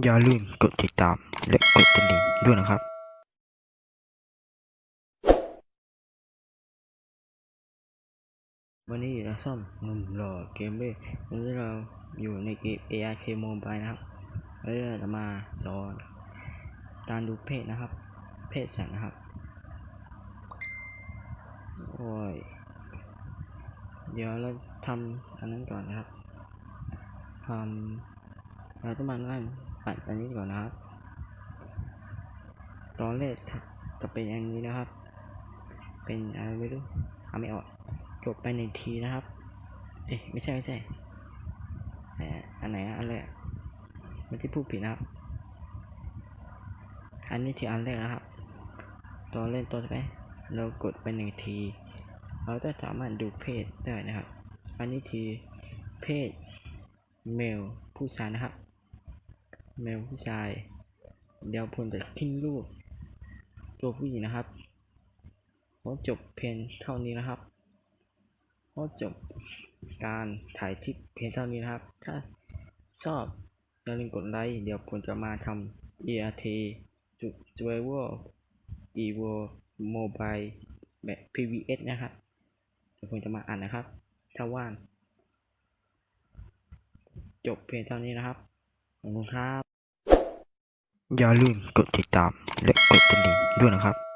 อย่าลืมกดติดตามและกดกระดิ่งด้วยนะครับวันนี้เราซ่อมหนุ่มหล่อเกมเบ้วันนี้เราอยู่ในเกม ARK Mobile นะครับวันนี้เราจะมาสอนการดูเพศนะครับ เพศสัตว์นะครับ โอ้ย เดี๋ยวเราทำอันนั้นก่อนนะครับทำเราต้องมานั่ ปัดอันนี้ก่อนนะครับตอนแรกจะเป็นอันนี้นะครับ เป็นอะไรไม่รู้ทำไม่ออกกดไปหนึ่งทีนะครับ เอ๊ะไม่ใช่ไม่ใช่เอ่ออันไหนอันแรกไม่ที่พูดผิดนะครับ อันนี้ที่อันแรกนะครับตอนเล่นตัวไปเรากดไปหนึ่งที เราจะสามารถดูเพศได้นะครับ อันนี้ทีเพศเมลผู้ชายนะครับ เมลผู้ชาย เดี๋ยวผมจะขึ้นรูป ตัวผู้หญิงนะครับขอจบเพียงเท่านี้นะครับขอจบการถ่ายคลิปเพียงเท่านี้นะครับ ถ้าชอบอย่าลืมกดไลค์เดี๋ยวผมจะมาทำ ERT Survival Evo Mobile แบบ PVS นะครับเดี๋ยวผมจะมาอ่านนะครับ ถ้าว่างจบเพียงเท่านี้นะครับขอบคุณครับ อย่าลืมกดติดตามและกดกระดิ่งด้วยนะครับ